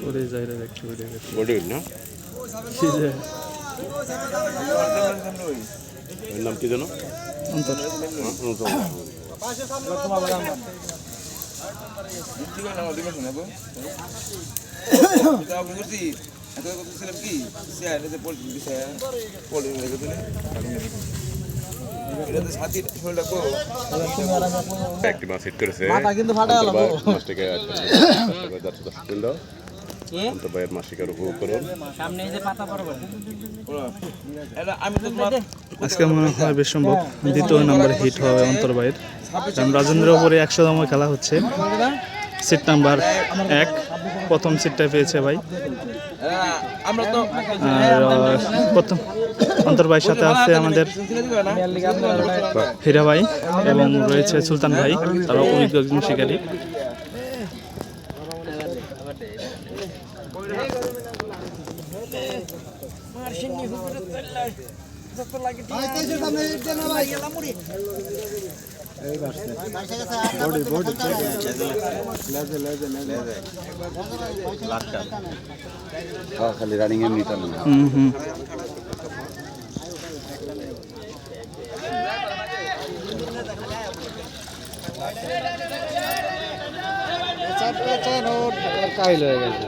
করে যাই রে একটু করতে বডি না? কি যে এর নাম কি জানো অন্তর। একটি মাছ হিট করেছে মাথা কিন্তু ফাটা গেল মাছটাকে যাচ্ছে দশ ভাইয়ের মাছ শিকার উপভোগ করুন আজকে মনে হয় বেশ সম্ভব। দ্বিতীয় নম্বরে হিট হবে অন্তর্বাইয়ের কারণ রাজেন্দ্র ওপরে একশো দম খেলা হচ্ছে। সিট নাম্বার এক প্রথম সিটটা পেয়েছে ভাই। আমরা তো প্রথম অন্তর্বাইয়ের সাথে আছে আমাদের হীরা ভাই এবং রয়েছে সুলতান ভাই তারা অভিজ্ঞ একজন শিকারী। খালি রানিং এমনি টানে না হুম। হুম কাইল হয়ে গেছে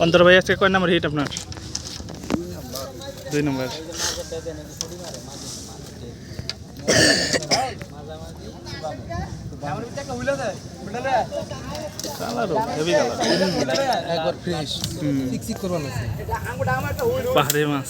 অন্তর ভাই আজকে কয় নম্বর হিট আপনার দুই নম্বর পাহাড়ি মাছ